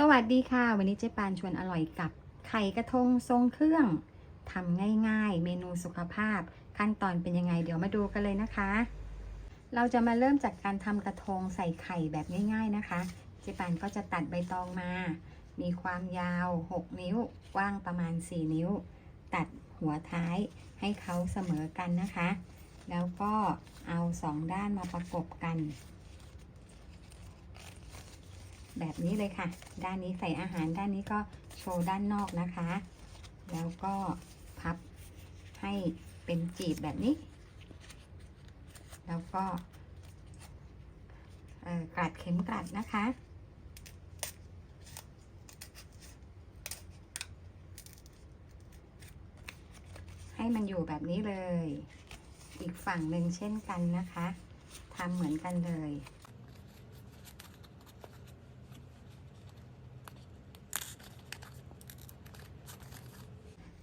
สวัสดีค่ะ วันนี้เจ๊ปานชวนอร่อยกับไข่กระทงทรงเครื่องทำง่ายๆ เมนูสุขภาพ ขั้นตอนเป็นยังไงเดี๋ยวมาดูกันเลยนะคะ เราจะมาเริ่มจากการทำกระทงใส่ไข่แบบง่ายๆนะคะ เจ๊ปานก็จะตัดใบตองมา มีความยาว 6 นิ้วกว้างประมาณ 4 นิ้ว ตัดหัวท้ายให้เขาเสมอกันนะคะ แล้วก็เอาสองด้านมาประกบกัน แบบนี้เลยค่ะ ด้านนี้ใส่อาหารด้านนี้ก็โชว์ด้านนอกนะคะ แล้วก็พับให้เป็นจีบแบบนี้ แล้วก็กลัดเข็มกลัดนะคะ ให้มันอยู่แบบนี้เลย อีกฝั่งหนึ่งเช่นกันนะคะทำเหมือนกันเลย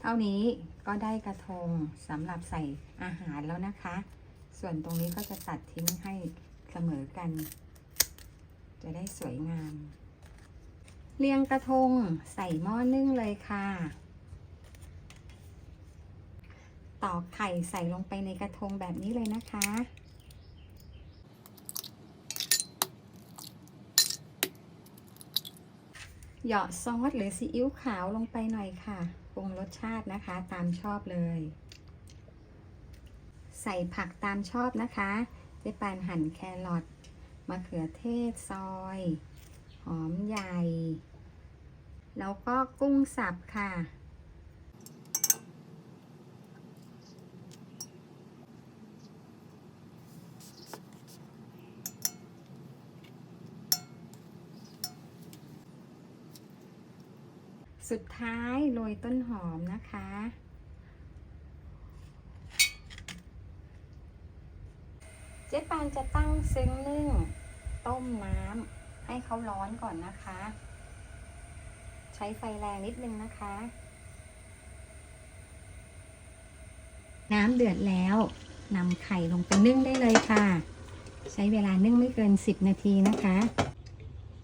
เท่านี้ก็ได้กระทงสำหรับใส่อาหารแล้วนะคะ ส่วนตรงนี้ก็จะตัดทิ้งให้เสมอกัน จะได้สวยงาม เรียงกระทงใส่หม้อนึ่งเลยค่ะตอกไข่ใส่ลงไปในกระทงแบบนี้เลยนะคะ เหยาะซอสหรือซีอิ๊วขาวลงไปหน่อยค่ะ ปรุงรสชาตินะคะตามชอบเลย ใส่ผักตามชอบนะคะเจ๊ปานหั่นแครอทมะเขือเทศซอย หอมใหญ่ แล้วก็กุ้งสับค่ะ สุดท้ายโรยต้นหอมนะคะ เจ๊ปานจะตั้งซึ้งนึ่ง ต้มน้ำให้เขาร้อนก่อนนะคะ ใช้ไฟแรงนิดนึงนะคะ น้ำเดือดแล้วนำไข่ลงไปนึ่งได้เลยค่ะ ใช้เวลานึ่งไม่เกิน 10 นาทีนะคะ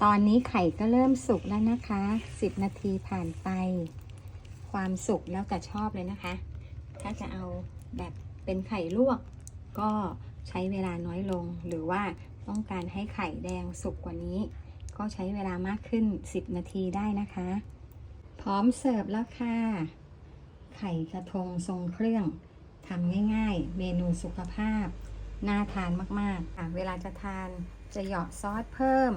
ตอนนี้ไข่ก็เริ่มสุกแล้วนะคะ 10 นาทีผ่านไป ความสุกแล้วแต่ชอบเลยนะคะ ถ้าจะเอาแบบเป็นไข่ลวก ก็ใช้เวลาน้อยลง หรือว่าต้องการให้ไข่แดงสุกกว่านี้ ก็ใช้เวลามากขึ้น 10 นาทีได้นะคะ พร้อมเสิร์ฟแล้วค่ะ ไข่กระทงทรงเครื่องทำง่ายๆ เมนูสุขภาพ น่าทานมากๆ เวลาจะทานจะเหยาะซอสเพิ่ม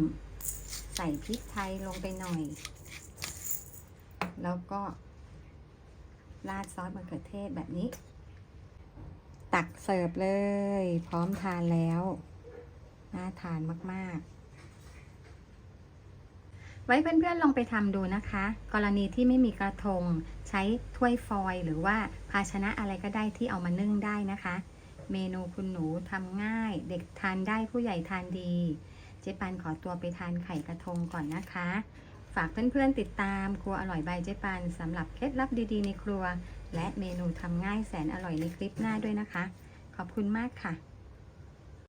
ใส่พริกไทยลงไปหน่อย แล้วก็ราดซอสมะเขือเทศแบบนี้ ตักเสิร์ฟเลย พร้อมทานแล้ว น่าทานมาก ๆ ไว้เพื่อนๆลองไปทำดูนะคะ กรณีที่ไม่มีกระทง ใช้ถ้วยฟอยล์หรือว่าภาชนะอะไรก็ได้ที่เอามานึ่งได้นะคะ เมนูคุณหนูทำง่าย เด็กทานได้ผู้ใหญ่ทานดี เจ๊ปันขอตัวไปทานไข่กระทงก่อนนะคะ ฝากเพื่อนๆติดตามครัวอร่อยใบเจ๊ปันสำหรับเคล็ดลับดีๆในครัว และเมนูทำง่ายแสนอร่อยในคลิปหน้าด้วยนะคะ ขอบคุณมากค่ะ